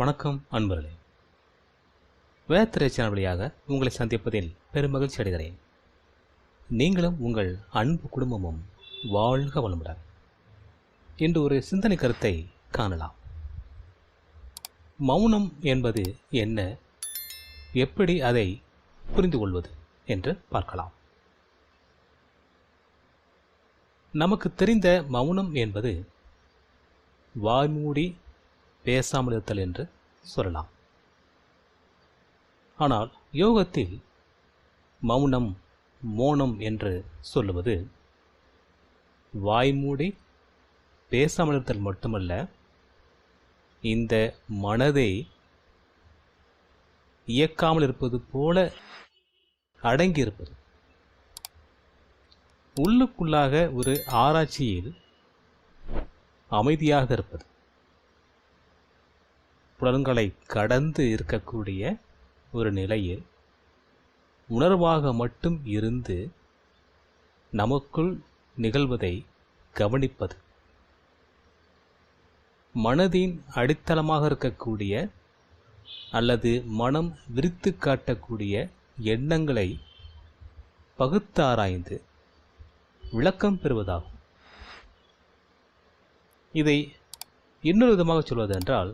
வணக்கம் அன்பர்களே. வேத்திரை சேனல் வழியாக உங்களை சந்திப்பதில் பெருமகிழ்ச்சி அடைகிறேன். நீங்களும் உங்கள் அன்பு குடும்பமும் வாழ்க வளமுடன். இன்று ஒரு சிந்தனை கருத்தை காணலாம். மௌனம் என்பது என்ன? எப்படி அதை புரிந்து கொள்வது என்று பார்க்கலாம். நமக்கு தெரிந்த மௌனம் என்பது வாய்மூடி பேசாமல் இருத்தல் என்று சொல்லலாம். ஆனால் யோகத்தில் மௌனம் மோனம் என்று சொல்லுவது வாய்மூடி பேசாமல் இருத்தல் மட்டுமல்ல இந்த மனதை இயக்காமல் இருப்பது போல அடங்கியிருப்பது. உள்ளுக்குள்ளாக ஒரு ஆராய்ச்சியில் அமைதியாக இருப்பது. புலன்களை கடந்து இருக்கக்கூடிய ஒரு நிலையில் உணர்வாக மட்டும் இருந்து நமக்குள் நிகழ்வதை கவனிப்பது. மனதின் அடித்தளமாக இருக்கக்கூடிய அல்லது மனம் விரித்து காட்டக்கூடிய எண்ணங்களை பகுத்தாராய்ந்து விளக்கம் பெறுவதாகும். இதை இன்னொரு விதமாக சொல்வதென்றால்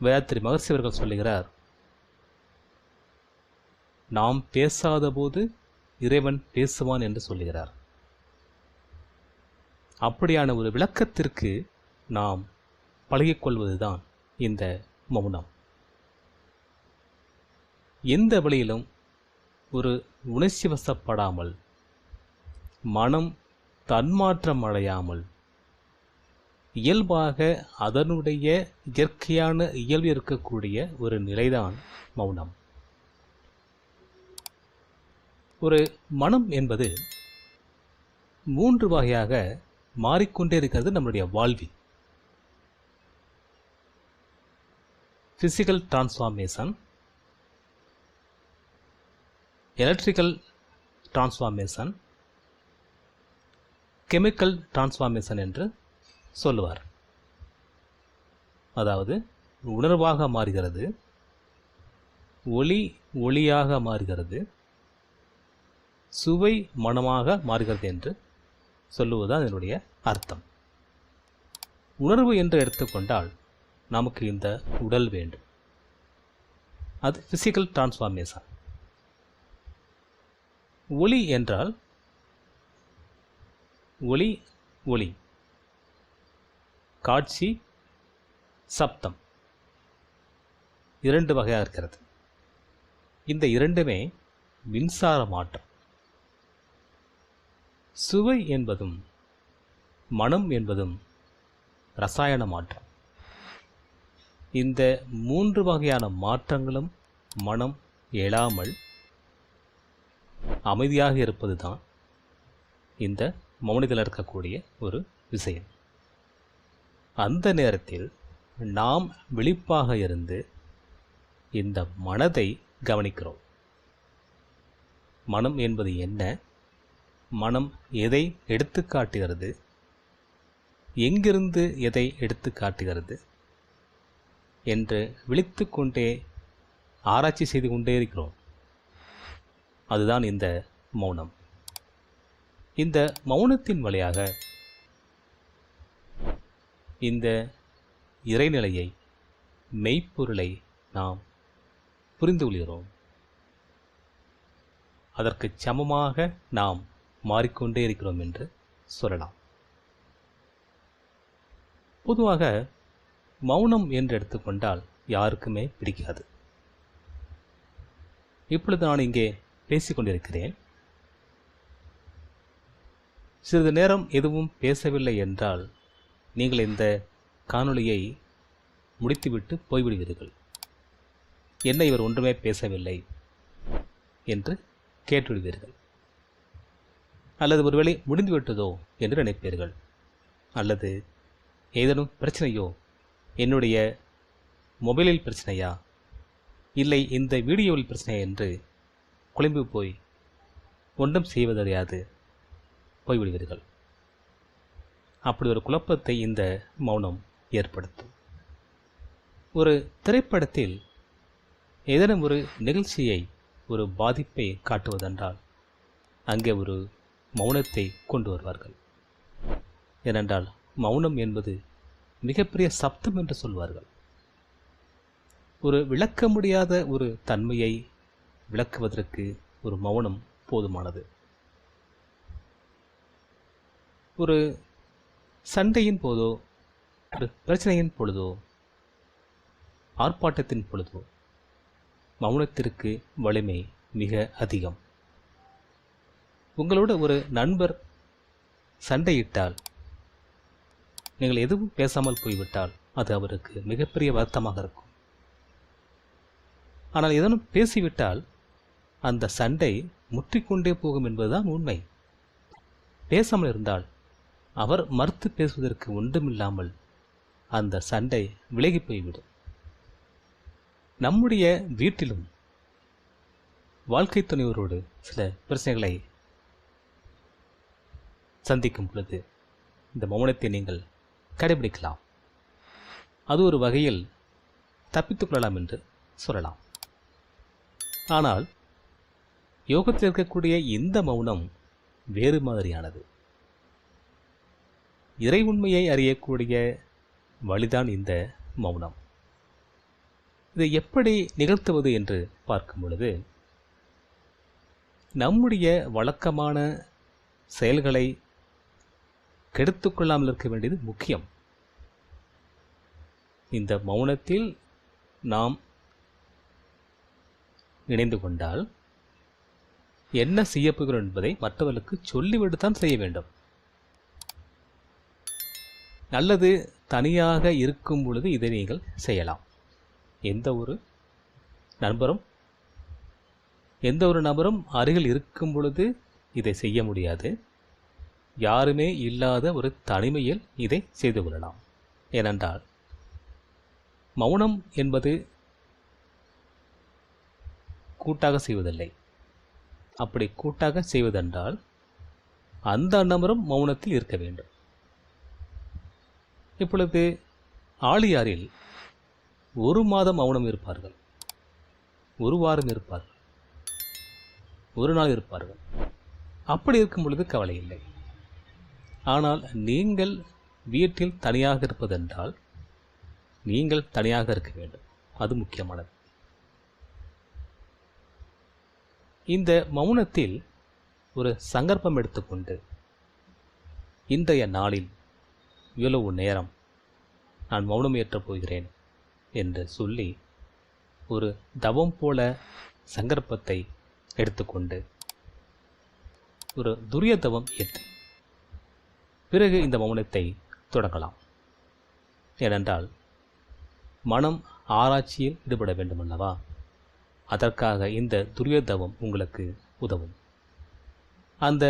வேதாத்திரி மகர்ஷி அவர்கள் சொல்லுகிறார் நாம் பேசாதபோது இறைவன் பேசுவான் என்று சொல்லுகிறார். அப்படியான ஒரு விளக்கத்திற்கு நாம் பழகிக்கொள்வதுதான் இந்த மௌனம். எந்த வழியிலும் ஒரு உணர்ச்சி வசப்படாமல் மனம் தன்மாற்றம் அடையாமல் இயல்பாக அதனுடைய இயற்கையான இயல்பு இருக்கக்கூடிய ஒரு நிலைதான் மௌனம். ஒரு மனம் என்பது மூன்று வகையாக மாறிக்கொண்டே இருக்கிறது நம்முடைய வாழ்வில். Physical transformation electrical transformation chemical transformation என்று சொல்லுவார். அதாவது உணர்வாக மாறுகிறது ஒளி ஒளியாக மாறுகிறது சுவை மனமாக மாறுகிறது என்று சொல்லுவது அதனுடைய அர்த்தம். உணர்வு என்று எடுத்துக்கொண்டால் நமக்கு இந்த உடல் வேண்டும். அது ஃபிசிக்கல் டிரான்ஸ்ஃபார்மேஷன் ஒளி என்றால் ஒளி ஒளி. காட்சி சப்தம். இரண்டு வகையாக இருக்கிறது. இந்த இரண்டுமே மின்சார மாற்றம். சுவை என்பதும் மனம் என்பதும் ரசாயன மாற்றம். இந்த மூன்று வகையான மாற்றங்களும் மனம் எழாமல் அமைதியாக இருப்பது தான் இந்த மௌனத்தில் இருக்கக்கூடிய ஒரு விஷயம். அந்த நேரத்தில் நாம் விழிப்பாக இருந்து இந்த மனதை கவனிக்கிறோம். மனம் என்பது என்ன? மனம் எதை எடுத்து காட்டுகிறது? எங்கிருந்து எதை எடுத்து காட்டுகிறது? என்று விழித்து கொண்டே ஆராய்ச்சி செய்து கொண்டே இருக்கிறோம். அதுதான் இந்த மௌனம். இந்த மௌனத்தின் வழியாக இந்த இறைநிலையை மெய்ப்பொருளை நாம் புரிந்து கொள்கிறோம். அதற்கு சமமாக நாம் மாறிக்கொண்டே இருக்கிறோம் என்று சொல்லலாம். பொதுவாக மௌனம் என்று எடுத்துக்கொண்டால் யாருக்குமே பிடிக்காது. இப்பொழுது நான் இங்கே பேசிக்கொண்டிருக்கிறேன் சிறிது நேரம் எதுவும் பேசவில்லை என்றால் நீங்கள் இந்த காணொளியை முடித்துவிட்டு போய்விடுவீர்கள். என்ன இவர் ஒன்றுமே பேசவில்லை என்று கேட்டுவிடுவீர்கள். அல்லது ஒருவேளை முடிந்துவிட்டதோ என்று நினைப்பீர்கள். அல்லது ஏதேனும் பிரச்சனையோ என்னுடைய மொபைலில் பிரச்சனையா? இல்லை இந்த வீடியோவில் பிரச்சனையா என்று குழம்பி போய் ஒன்றும் செய்வதறியாது. போய்விடுவீர்கள். அப்படி ஒரு குழப்பத்தை இந்த மௌனம் ஏற்படுத்தும். ஒரு திரைப்படத்தில் ஏதேனும் ஒரு நிகழ்ச்சியை ஒரு பாதிப்பை காட்டுவதென்றால் அங்கே ஒரு மௌனத்தை கொண்டு வருவார்கள். ஏனென்றால் மௌனம் என்பது மிகப்பெரிய சப்தம் என்று சொல்வார்கள். ஒரு விளக்க முடியாத ஒரு தன்மையை விளக்குவதற்கு ஒரு மௌனம் போதுமானது. ஒரு சண்டையின் போதோ ஒரு பிரச்சனையின் பொழுதோ ஆர்ப்பாட்டத்தின் பொழுதோ மௌனத்திற்கு வலிமை மிக அதிகம். உங்களோட ஒரு நண்பர் சண்டையிட்டால் நீங்கள் எதுவும் பேசாமல் போய்விட்டால் அது அவருக்கு மிகப்பெரிய வருத்தமாக இருக்கும். ஆனால் ஏதேனும் பேசிவிட்டால் அந்த சண்டை முற்றிக்கொண்டே போகும் என்பதுதான் உண்மை. பேசாமல் இருந்தால் அவர் மறுத்து பேசுவதற்கு ஒன்றுமில்லாமல் அந்த சண்டை விலகி போய்விடும். நம்முடைய வீட்டிலும் வாழ்க்கை துணைவரோடு சில பிரச்சனைகளை சந்திக்கும் பொழுது இந்த மௌனத்தை நீங்கள் கடைபிடிக்கலாம். அது ஒரு வகையில் தப்பித்துக் கொள்ளலாம் என்று சொல்லலாம். ஆனால் யோகத்தில் இருக்கக்கூடிய இந்த மௌனம் வேறு மாதிரியானது. இறை உண்மையை அறியக்கூடிய வழிதான் இந்த மௌனம். இதை எப்படி நிகழ்த்துவது என்று பார்க்கும் பொழுது நம்முடைய வழக்கமான செயல்களை கெடுத்துக்கொள்ளாமல் இருக்க வேண்டியது முக்கியம். இந்த மௌனத்தில் நாம் இணைந்து கொண்டால் என்ன செய்யப்போகிறோம் என்பதை மற்றவர்களுக்கு சொல்லிவிட்டு தான் செய்ய வேண்டும். நல்லது தனியாக இருக்கும் பொழுது இதை நீங்கள் செய்யலாம். எந்த ஒரு நண்பரும் எந்த ஒரு நபரும் அருகில் இருக்கும் பொழுது இதை செய்ய முடியாது. யாருமே இல்லாத ஒரு தனிமையில் இதை செய்து கொள்ளலாம். ஏனென்றால் மௌனம் என்பது கூட்டாக செய்வதில்லை. அப்படி கூட்டாக செய்வதென்றால் அந்த நபரும் மௌனத்தில் இருக்க வேண்டும். இப்பொழுது ஆழியாரில் ஒரு மாதம் மௌனம் இருப்பார்கள். ஒரு வாரம் இருப்பார்கள். ஒரு நாள் இருப்பார்கள். அப்படி இருக்கும் பொழுது கவலை இல்லை. ஆனால் நீங்கள் வீட்டில் தனியாக இருப்பதென்றால் நீங்கள் தனியாக இருக்க வேண்டும். அது முக்கியமானது. இந்த மௌனத்தில் ஒரு சங்கற்பம் எடுத்துக்கொண்டு இன்றைய நாளில் இவ்வளவு நேரம் நான் மௌனம் ஏற்றப் போகிறேன் என்று சொல்லி ஒரு தவம் போல சங்கற்பத்தை எடுத்துக்கொண்டு ஒரு துரிய தவம் ஏற்று பிறகு இந்த மௌனத்தை தொடங்கலாம். ஏனென்றால் மனம் ஆராய்ச்சியில் ஈடுபட வேண்டுமல்லவா? அதற்காக இந்த துரியதவம் உங்களுக்கு உதவும். அந்த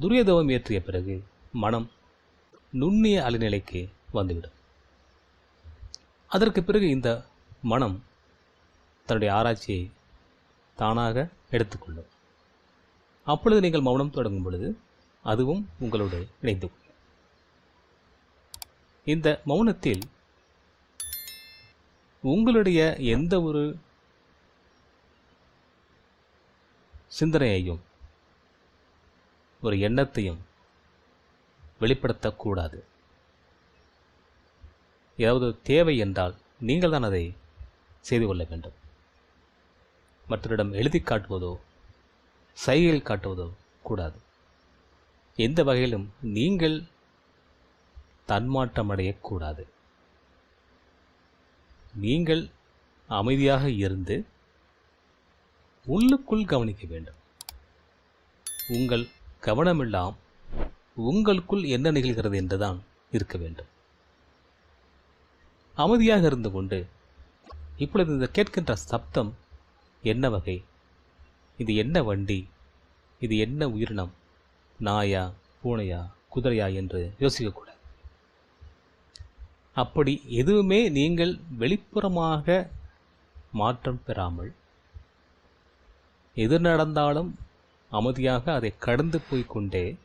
துரியதவம் ஏற்றிய பிறகு மனம் நுண்ணிய அலைநிலைக்கு வந்துவிடும். அதற்கு பிறகு இந்த மனம் தன்னுடைய ஆராய்ச்சியை தானாக எடுத்துக்கொள்ளும். அப்பொழுது நீங்கள் மௌனம் தொடங்கும் பொழுது அதுவும் உங்களோடு இணைந்து கொள்ளும். இந்த மௌனத்தில் உங்களுடைய எந்த ஒரு சிந்தனையையும் ஒரு எண்ணத்தையும் வெளிப்படுத்தக்கூடாது. ஏதாவது தேவை என்றால் நீங்கள் தான் அதை செய்து கொள்ள வேண்டும். மற்றவரிடம் எழுதி காட்டுவதோ சைகையில் காட்டுவதோ கூடாது. எந்த வகையிலும் நீங்கள் தன்மாற்றம் அடையக்கூடாது நீங்கள் அமைதியாக இருந்து உள்ளுக்குள் கவனிக்க வேண்டும். உங்கள் கவனமெல்லாம் உங்களுக்குள் என்ன நிகழ்கிறது என்றுதான் இருக்க வேண்டும். அமைதியாக இருந்து கொண்டு இப்பொழுது இந்த கேட்கின்ற சப்தம் என்ன வகை? இது என்ன வண்டி? இது என்ன உயிரினம்? நாயா பூனையா குதிரையா என்று யோசிக்கக்கூடாது. அப்படி எதுவுமே நீங்கள் வெளிப்புறமாக மாற்றம் பெறாமல் எது நடந்தாலும் அமைதியாக அதை கடந்து போய்க்கொண்டே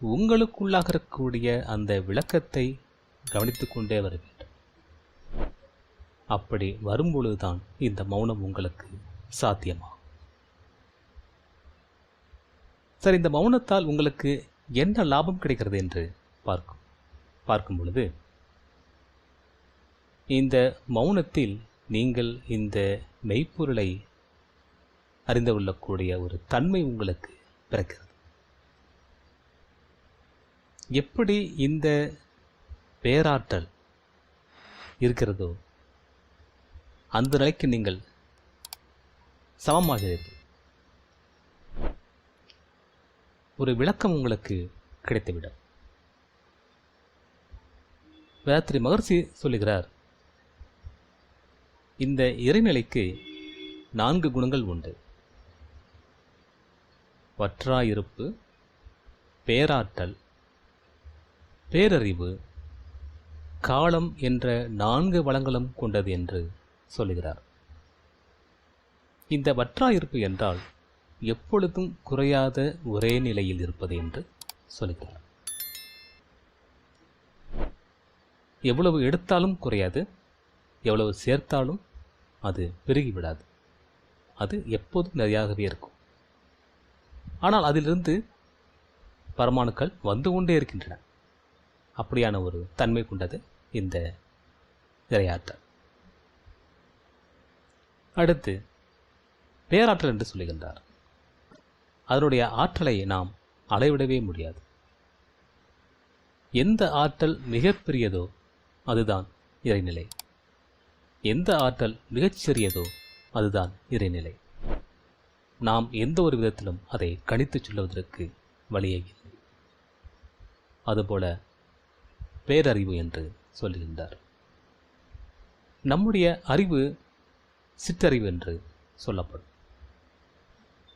உங்களுக்குள்ளாக இருக்கக்கூடிய அந்த விளக்கத்தை கவனித்துக்கொண்டே வர வேண்டும். அப்படி வரும்பொழுதுதான் இந்த மௌனம் உங்களுக்கு சாத்தியமாகும். சரி இந்த மௌனத்தால் உங்களுக்கு என்ன லாபம் கிடைக்கிறது என்று பார்க்கும். பார்க்கும் பொழுது இந்த மௌனத்தில் நீங்கள் இந்த மெய்ப்பொருளை அறிந்து கொள்ளக்கூடிய ஒரு தன்மை உங்களுக்கு பிறக்கிறது. எப்படி இந்த பேராற்றல் இருக்கிறதோ அந்த நிலைக்கு நீங்கள் சமமாகிறீர்கள் ஒரு விளக்கம் உங்களுக்கு கிடைத்துவிடும். வேத்ரி மகர்ஷி சொல்லுகிறார் இந்த இறைநிலைக்கு நான்கு குணங்கள் உண்டு. வற்றாயிருப்பு பேராற்றல் பேரறிவு காலம் என்ற நான்கு வளங்களும் கொண்டது என்று சொல்லுகிறார். இந்த வற்றாயிருப்பு என்றால் எப்பொழுதும் குறையாத ஒரே நிலையில் இருப்பது என்று சொல்லுகிறார். எவ்வளவு எடுத்தாலும் குறையாது எவ்வளவு சேர்த்தாலும் அது பெருகிவிடாது. அது எப்போதும் நிறையாகவே இருக்கும். ஆனால் அதிலிருந்து பரமாணுக்கள் வந்து கொண்டே இருக்கின்றன. அப்படியான ஒரு தன்மை கொண்டது இந்த இரையாற்றல் அடுத்து பேராற்றல் என்று சொல்லுகின்றார். அதனுடைய ஆற்றலை நாம் அளவிடவே முடியாது. எந்த ஆற்றல் மிகப்பெரியதோ அதுதான் இறைநிலை. எந்த ஆற்றல் மிகச்சிறியதோ அதுதான் இறைநிலை. நாம் எந்த ஒரு விதத்திலும் அதை கணித்துச் சொல்லுவதற்கு வழியே இல்லை. அதுபோல பேரறிவு என்று சொல்லுகின்றார் நம்முடைய அறிவு சிற்றறிவு என்று சொல்லப்படும்.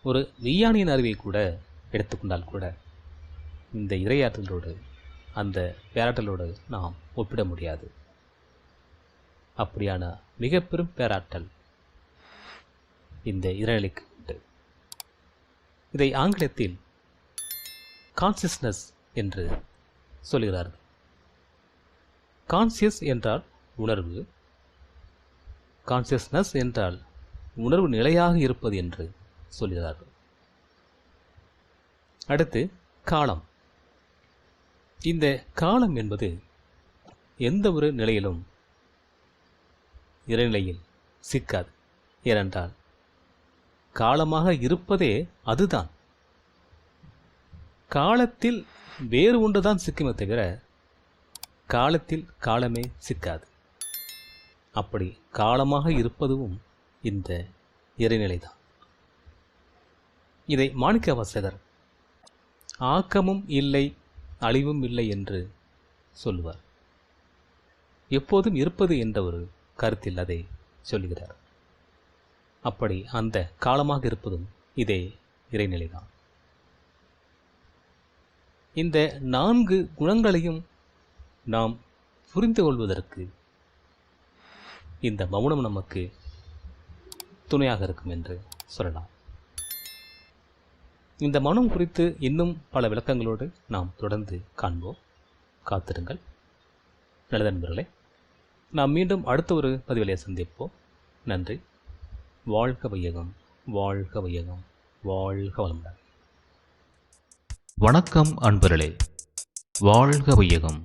ஒரு விஞ்ஞானியின் அறிவை கூட எடுத்துக்கொண்டால் கூட இந்த இரையாற்றலோடு அந்த பேராற்றலோடு நாம் ஒப்பிட முடியாது. அப்படியான மிக பெரும் பேராற்றல் இந்த இறைநிலைக்கு உண்டு. இதை ஆங்கிலத்தில் கான்சியஸ்னஸ் என்று சொல்கிறார்கள். கான்சியஸ் என்றால் உணர்வு. கான்சியஸ்னஸ் என்றால் உணர்வு நிலையாக இருப்பது என்று சொல்கிறார்கள். அடுத்து காலம். இந்த காலம் என்பது எந்த ஒரு நிலையிலும் இறைநிலையில் சிக்காது. ஏனென்றால் காலமாக இருப்பதே அதுதான். காலத்தில் வேறு ஒன்றுதான் சிக்குமே தவிர காலத்தில் காலமே சிக்காது. அப்படி காலமாக இருப்பதும் இந்த இறைநிலைதான். இதை மாணிக்க வாசகர் ஆக்கமும் இல்லை அழிவும் இல்லை என்று சொல்லுவார். எப்போதும் இருப்பது என்ற ஒரு கருத்தில் அதை சொல்லுகிறார். அப்படி அந்த காலமாக இருப்பதும் இதே இறைநிலைதான். இந்த நான்கு குணங்களையும் நாம் புரிந்து கொள்வதற்கு இந்த மௌனம் நமக்கு துணையாக இருக்கும் என்று சொல்லலாம். இந்த மௌனம் குறித்து இன்னும் பல விளக்கங்களோடு நாம் தொடர்ந்து காண்போம். காத்திருங்கள். நல்ல நண்பர்களே நாம் மீண்டும் அடுத்த ஒரு பதிவிலே சந்திப்போம். நன்றி. வாழ்க வையகம் வாழ்க வையகம் வாழ்க வளமுடன். வணக்கம் அன்பர்களே வாழ்க வையகம்.